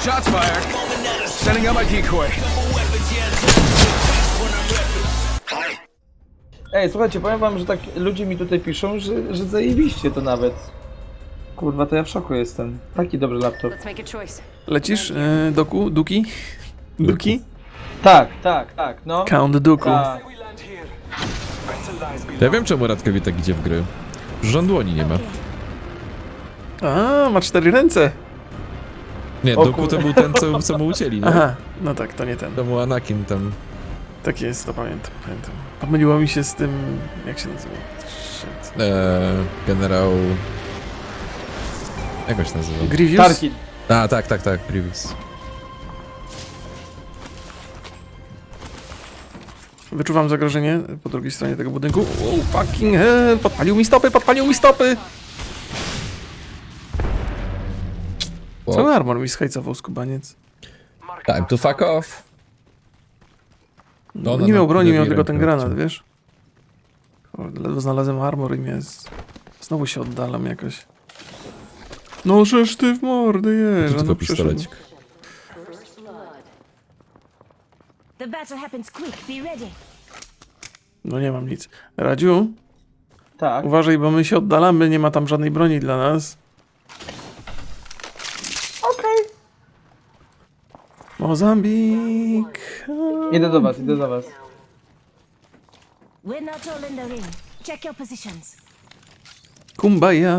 Shots fired. Setting up my decoy. Ej, słuchajcie, powiem wam, że tak ludzie mi tutaj piszą, że, że zajebiście to nawet. Kurwa, to ja w szoku jestem. Taki dobry laptop. Let's make a choice. Lecisz, e, Doku? Duki? Duki? Tak, tak, tak, no. Count Duku. Tak. Ja wiem czemu Radkowi tak idzie w gry. Rząd dłoni nie ma. A, ma cztery ręce. Nie, O Doku to był ten, co, co mu ucięli, nie? Aha, no tak, to nie ten. To mu Anakin tam. Tak jest, to pamiętam, pamiętam. Pomyliło mi się z tym, jak się nazywa? Shit. E, generał... Jak on się nazywa? Grievous? Tarkin. A, tak, tak, tak, Grievous. Wyczuwam zagrożenie po drugiej stronie tego budynku. Wow, fucking hell, podpalił mi stopy, podpalił mi stopy! Wow. Co armor mi schajcował skubaniec? Time to fuck off. No, no, nie no, miał broni, miał tylko ten granat, wiesz? Kurde, ledwo znalazłem armor i mnie z... Znowu się oddalam jakoś. No żeż ty w mordę jeżdża, Tylko no pistolecik. No nie mam nic. Radziu, Tak. uważaj, bo my się oddalamy, nie ma tam żadnej broni dla nas. Mozambik. Idę do was, idę do was. We're not all in the ring. Check your positions. Kumbaya.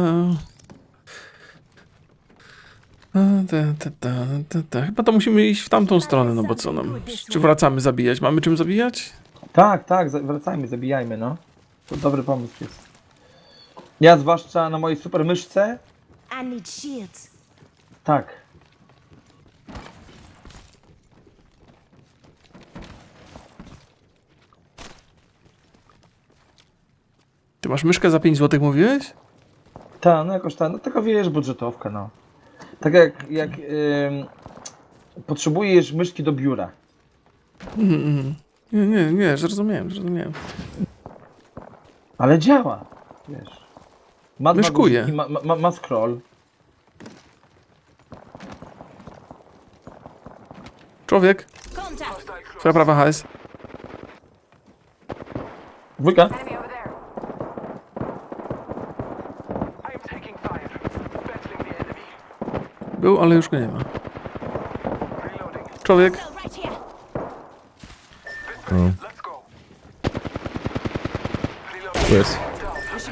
A, Ta, ta, ta, ta, ta. Chyba to musimy iść w tamtą stronę, no bo co nam? Czy wracamy zabijać? Mamy czym zabijać? Tak, tak, za- wracajmy, zabijajmy, no. To dobry pomysł jest. Ja zwłaszcza na mojej super myszce, I need shields. tak. Ty masz myszkę za 5 zł, mówiłeś? Ta, no jakoś ta, no tylko wiesz, budżetowka, no. Tak jak, jak ym, potrzebujesz myszki do biura. Nie, nie, nie, zrozumiałem, zrozumiałem. Ale działa, wiesz. Ma dwa Myszkuje. guziki, Ma, ma, ma scroll. Człowiek, Contact. twoja prawa HS. Dwójka. Enemy over there. I am taking fire. Battling the enemy. Był, ale już go nie ma. Człowiek. No. Tu jest.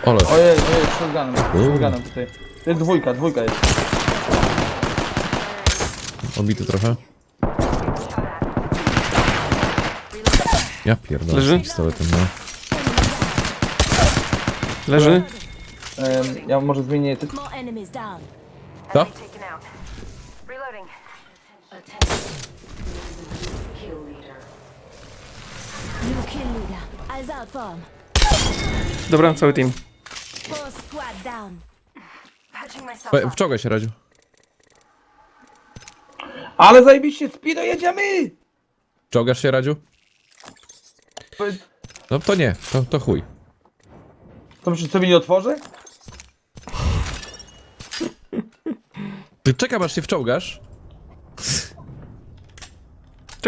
Ole. Ojej, ojej, shotgunem, shotgunem tutaj. To jest dwójka, dwójka jest. Odbity trochę. Ja pierdolę Leży? z pistoletem, no. leży. Ja może zmienię tytuł. More enemies down. Co? Taken out. Reloading. New kill leader. Eyes out for him. Dobra, cały team. Up. Wczołgaj się, Radziu. Ale zajebiście, Speedo, jedziemy! Czołgasz się, Radziu? No to nie, to, to chuj. To myślisz, sobie nie otworzę? Ty Czekam aż się wczołgasz.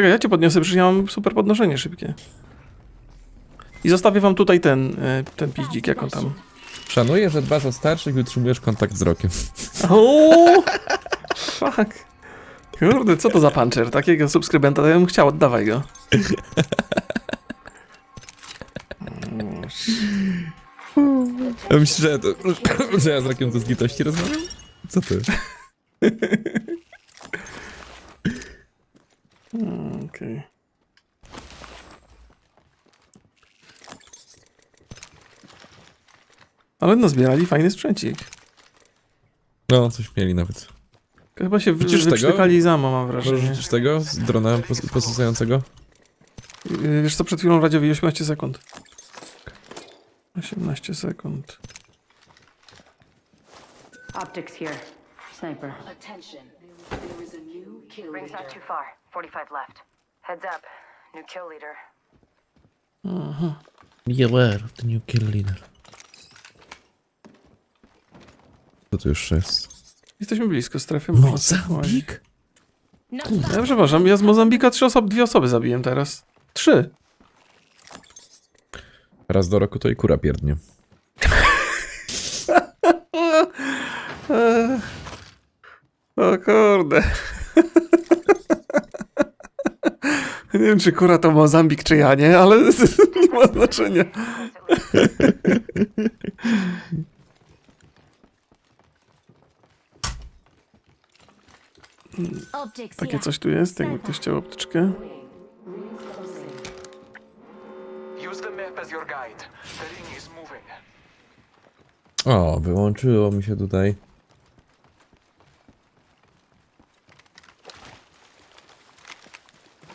Czekaj, ja cię podniosę, przecież ja mam super podnoszenie szybkie. I zostawię wam tutaj ten, e, ten piździk, jak on tam. Szanuję, że dbasz o starszych i utrzymujesz kontakt wzrokiem. O, Fuck. Kurde, co to za puncher? Takiego subskrybenta to ja bym chciał, oddawaj go. Ja myślę, że, to, że ja z rakiem to z litości rozmawiam? Co ty? Okej. Ale no zbierali fajny sprzęcik. No, coś mieli nawet. Chyba się Wrócisz wyprztykali za mam wrażenie. rzucić tego z drona pos? Yy, Wiesz co, przed chwilą Radziowi 18 sekund. 18 sekund. Optics here. Sniper. Attention. There is a new kill Ring's leader. not too far. 45 left. Heads up. New kill leader. Be aware of the new kill leader. Co tu jeszcze jest? Jesteśmy blisko strefy. Mozambik? Not Ja przepraszam, ja z Mozambika trzy osoby, dwie osoby zabiłem teraz. Trzy. Raz do roku to i kura pierdnie. O kurde. Nie wiem, czy kura to Mozambik, czy ja, nie? Ale nie ma znaczenia. Takie coś tu jest, jakby ktoś chciał. O, wyłączyło mi się tutaj.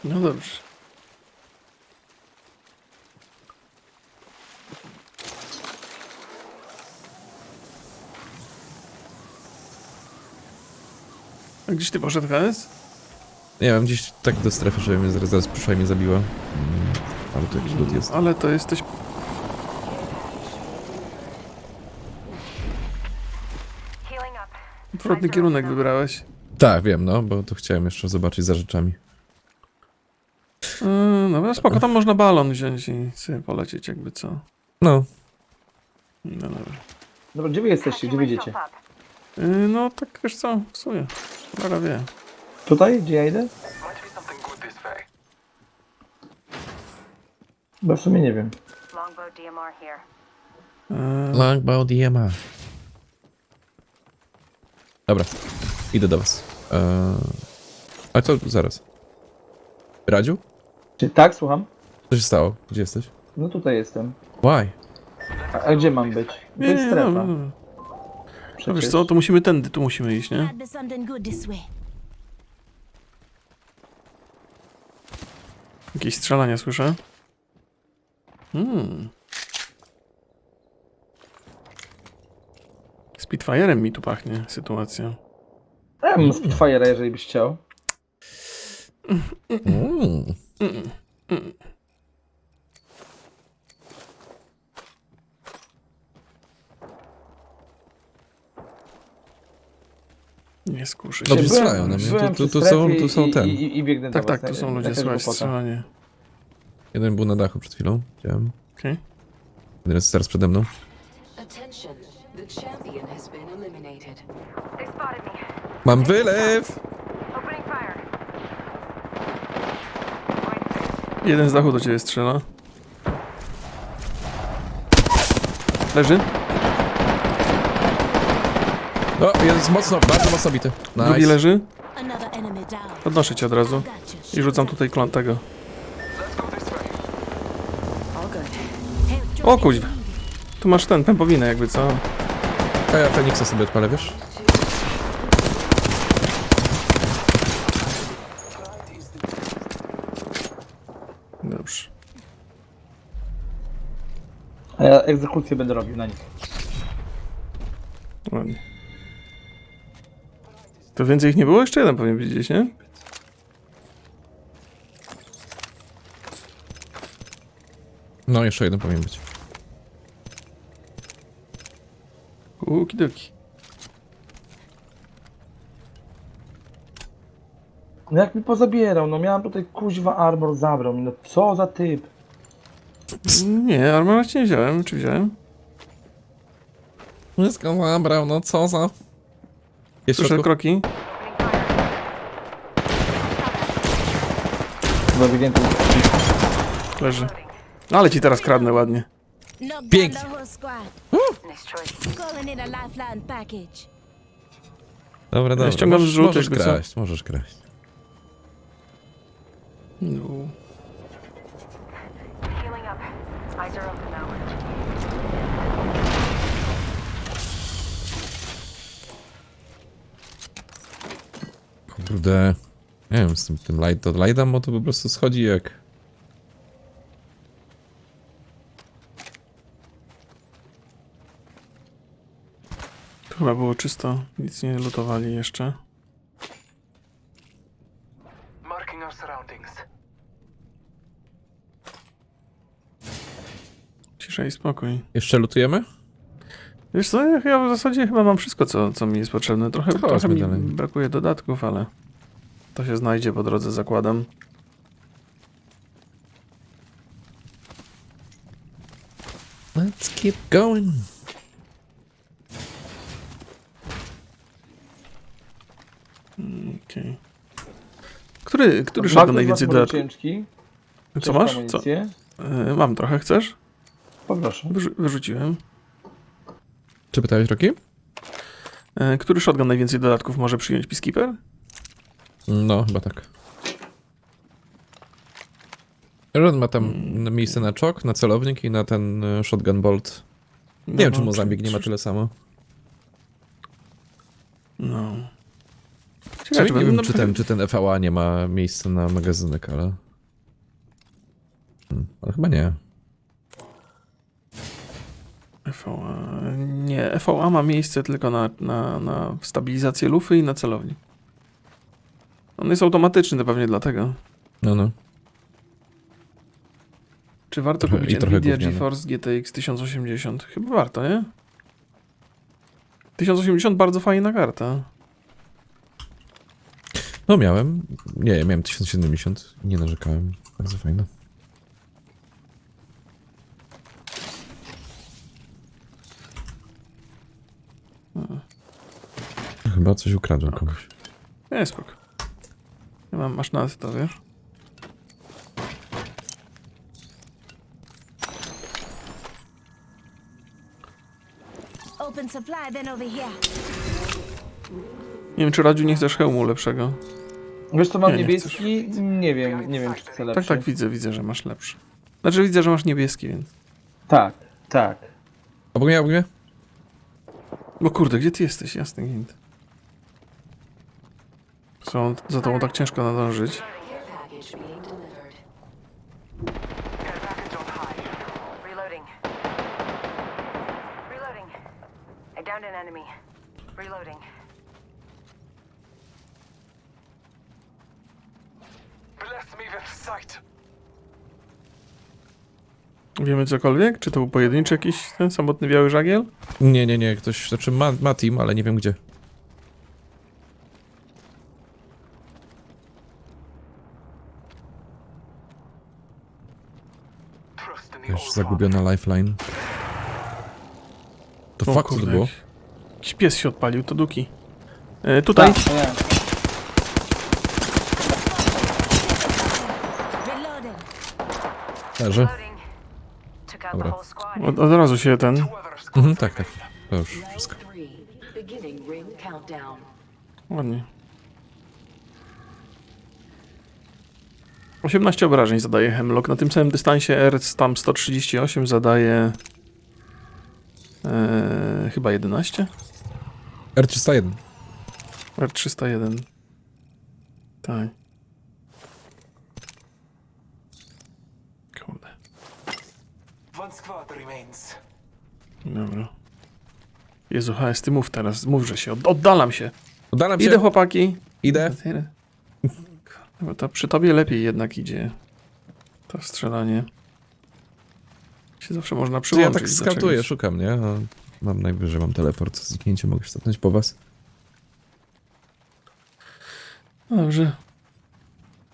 No dobrze. A gdzieś ty poszedł, Hades? Nie wiem, gdzieś tak do strefy, żeby mnie zaraz, zaraz przyszła i mnie zabiła. Mm, ale tu jakiś lud jest. Ale to jesteś... Odwrotny kierunek wybrałeś. Tak, wiem, no, bo to chciałem jeszcze zobaczyć za rzeczami. Yy, no spoko, tam można balon wziąć i sobie polecieć jakby co. No, No dobra. Dobra, gdzie wy jesteście? Gdzie wyjdziecie? Yy, no tak wiesz co, w sumie. Cholera wie. Tutaj? Gdzie ja idę? Might be something good this way. Bo w sumie nie wiem. Longbow DMR here. Yy, Longbow DMA. Dobra, idę do was. Eee... Ale to zaraz. Radziu? Czy tak, słucham? Co się stało? Gdzie jesteś? No tutaj jestem. Why? A, a gdzie mam być? To nie, jest nie, strefa. no, no, no. Przecież. wiesz co, to musimy tędy, tu musimy iść, nie? Jakieś strzelania słyszę. Hmm. Spitfire'em mi tu pachnie sytuacja. Ja mam Spitfire'a, jeżeli byś chciał. Mm. Nie skuszy się. Dobrze Byłem- strzelają na mnie. Tu, tu, przy tu, są, tu są ten. I, i, i biegnę Tak, do tak, was. tu są na- ludzie, głupota. strzelanie. Jeden był na dachu przed chwilą. Widziałem. Okej. Jeden jest teraz przede mną. Attention. The champion has been eliminated. They spotted me. Mam wylew! Opening fire. Jeden z dachu do ciebie strzela. Leży? O, jest mocno, bardzo mocno bity. Drugi Nice. leży? Enemy down. Podnoszę cię od razu. I rzucam tutaj klon tego. O kuźwa. Tu masz ten, pępowinę jakby co. A ja Feniksa sobie odpalę, wiesz? Dobrze. A ja egzekucję będę robił na nich. Ładnie. To więcej ich nie było? Jeszcze jeden powinien być gdzieś, nie? No, jeszcze jeden powinien być. Ukidoki. No jak mi pozabierał, no miałem tutaj kuźwa armor zabrał mi, no co za typ. Nie, armora ci nie wziąłem. Czy wziąłem? Wszystko zabrał, no co za... Jest Słyszę środku? kroki. Chyba wygięty. Leży. Ale ci teraz kradnę ładnie. Pięknie. Dobra, dobra. ściągam możesz, zrzut, możesz jakby co. kraść, możesz kraść. No. Healing up. Eyes are open now. Kurde. Nie wiem, z tym, tym light, to lightem, bo to po prostu schodzi jak... Tu chyba było czysto. Nic nie lutowali jeszcze. Marking our surroundings. Cisza i spokój. Jeszcze lutujemy? Wiesz co, ja, ja w zasadzie chyba mam wszystko, co, co mi jest potrzebne. Trochę, To trochę chodźmy mi dalej. brakuje dodatków, ale to się znajdzie po drodze, zakładam. Let's keep going. Okej. Który, który ma najwięcej może dodatków? ciężki. Co masz? Co? E, mam trochę, chcesz? Poproszę. Wyrzu- wyrzuciłem. Czy pytałeś, Rocky? E, który shotgun najwięcej dodatków może przyjąć Peacekeeper? No, chyba tak. Ron ma tam Mm. miejsce na czok, na celownik i na ten e, shotgun bolt. Nie wiem, czy Mozambik nie ma tyle samo. No. Czy, Ciekawe, nie będę wiem, na czy pewno- ten, czy ten FVA nie ma miejsca na magazynek, ale... Hmm, ale chyba nie. FVA. Nie, FVA ma miejsce tylko na, na, na stabilizację lufy i na celownik. On jest automatyczny, to pewnie dlatego. No, no. Czy warto Trochę- kupić i trochę Nvidia gówniane. GeForce GTX 1080? Chyba warto, nie? 1080 bardzo fajna karta. No miałem. Nie, miałem 1070. Nie narzekałem. Bardzo fajne. Chyba coś ukradłem komuś. Nie, spoko. Ja mam, masz na to, wiesz? Open supply bin over here. Nie wiem, czy Radziu nie chcesz hełmu lepszego. Wiesz co, mam Nie, nie niebieski? Nie wiem, nie wiem czy chcę lepszy. Tak, tak, widzę, widzę, że masz lepszy. Znaczy widzę, że masz niebieski, więc... Tak, tak. Obok mnie, obok mnie? Bo kurde, gdzie ty jesteś? Jasny hint. Co, za tobą tak ciężko nadążyć. Wiemy cokolwiek? Czy to był pojedynczy jakiś ten samotny biały żagiel? Nie, nie, nie. Ktoś, znaczy ma, ma team, ale nie wiem gdzie. Old zagubiona lifeline. To O fakt, co to było? jakiś- pies się odpalił, to Duki. E, tutaj. Tak, nie. Leży. Dobra. Od, od razu się ten... Mhm, tak, tak. To już wszystko. Ładnie. 18 obrażeń zadaje Hemlock. Na tym samym dystansie R tam 138 zadaje... E, chyba 11? R301. R301. Tak. Kurde. One squad remains. Dobra. Jezu, HS, ty mów teraz, mów, że się, od, oddalam się. Oddalam się. Idę chłopaki. Idę. Bo to przy tobie lepiej jednak idzie. To strzelanie. Się zawsze można Czy ja przyłączyć tak skautuję, szukam, nie? Mam najwyżej, mam teleport. Zniknięcie mogę się stopnąć po was. Dobrze.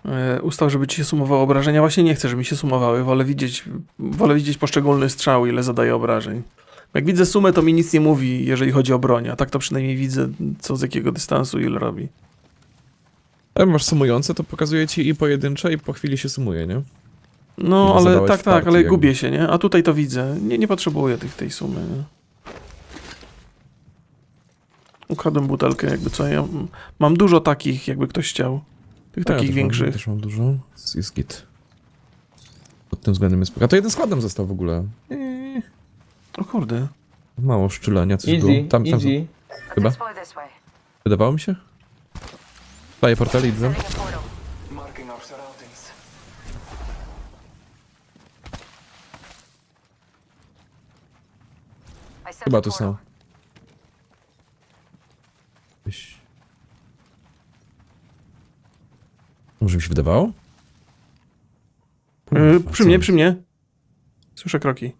E, ustał, żeby ci się sumowało obrażenia. Właśnie nie chcę, żeby mi się sumowały. Wolę widzieć, wolę widzieć poszczególny strzał, ile zadaje obrażeń. Jak widzę sumę, to mi nic nie mówi, jeżeli chodzi o broń, a tak to przynajmniej widzę, co z jakiego dystansu ile robi. Ale masz sumujące, to pokazuje ci i pojedyncze, i po chwili się sumuje, nie? No, ale tak, tak, partii, ale jakby. gubię się, nie? A tutaj to widzę. Nie, nie potrzebuję tych, tej sumy, nie? Ukradłem butelkę, jakby co. Ja mam dużo takich, jakby ktoś chciał. Tych ja takich też większych. Mam, też mam dużo. Jest- Jest git. Pod tym względem jest. A to jeden skład nam został w ogóle. Eee, O kurde. Mało szczylenia, coś Easy, było. Tam, tam easy. Chyba? Wydawało mi się? Daję portal i idę. Marking our surroundings. Chyba tu są. Gdzieś. Może mi się wydawało? Kurwa, przy co mnie, jest? przy mnie. Słyszę kroki.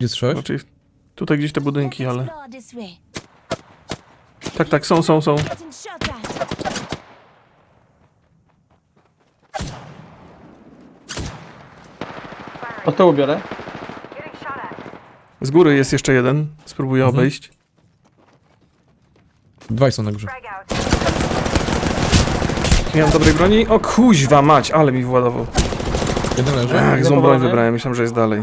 Gdzie słyszałeś? Raczej w- tutaj gdzieś te budynki, ale... Tak, tak, są, są, są. Od tyłu biorę. Z góry jest jeszcze jeden. Spróbuję obejść. Dwaj są na górze. Nie mam dobrej broni. O kuźwa mać, ale mi władował. Jeden leży. Ach, złą broń Zadowolony? wybrałem, myślałem, że jest dalej.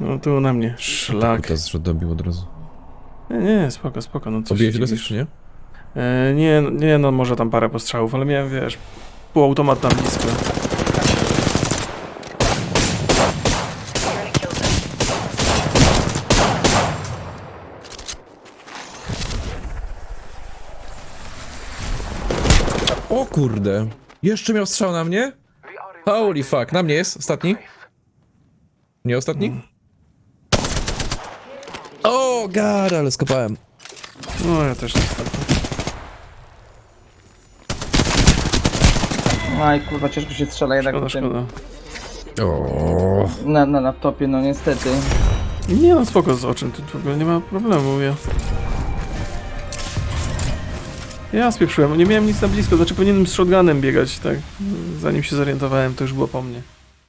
No tu na mnie. Szlak. Teraz, dobił od razu. Nie, nie, spoko, spoko. No co Obiłeś się go dziwisz? czy nie? E, nie, nie, no może tam parę postrzałów, ale miałem, wiesz, półautomat tam blisko. O kurde. Jeszcze miał strzał na mnie? Holy fuck. Na mnie jest. Ostatni? Nie ostatni? O, god, ale skopałem. No ja też niestety. Aj, kurwa, ciężko się strzela jednak Szkoda, tym. szkoda. O. Na, na laptopie, no niestety. Nie no, spoko z oczem, tu w ogóle nie ma problemu, ja... Ja spieprzyłem, nie miałem nic na blisko, znaczy powinienem z shotgunem biegać, tak? Zanim się zorientowałem, to już było po mnie.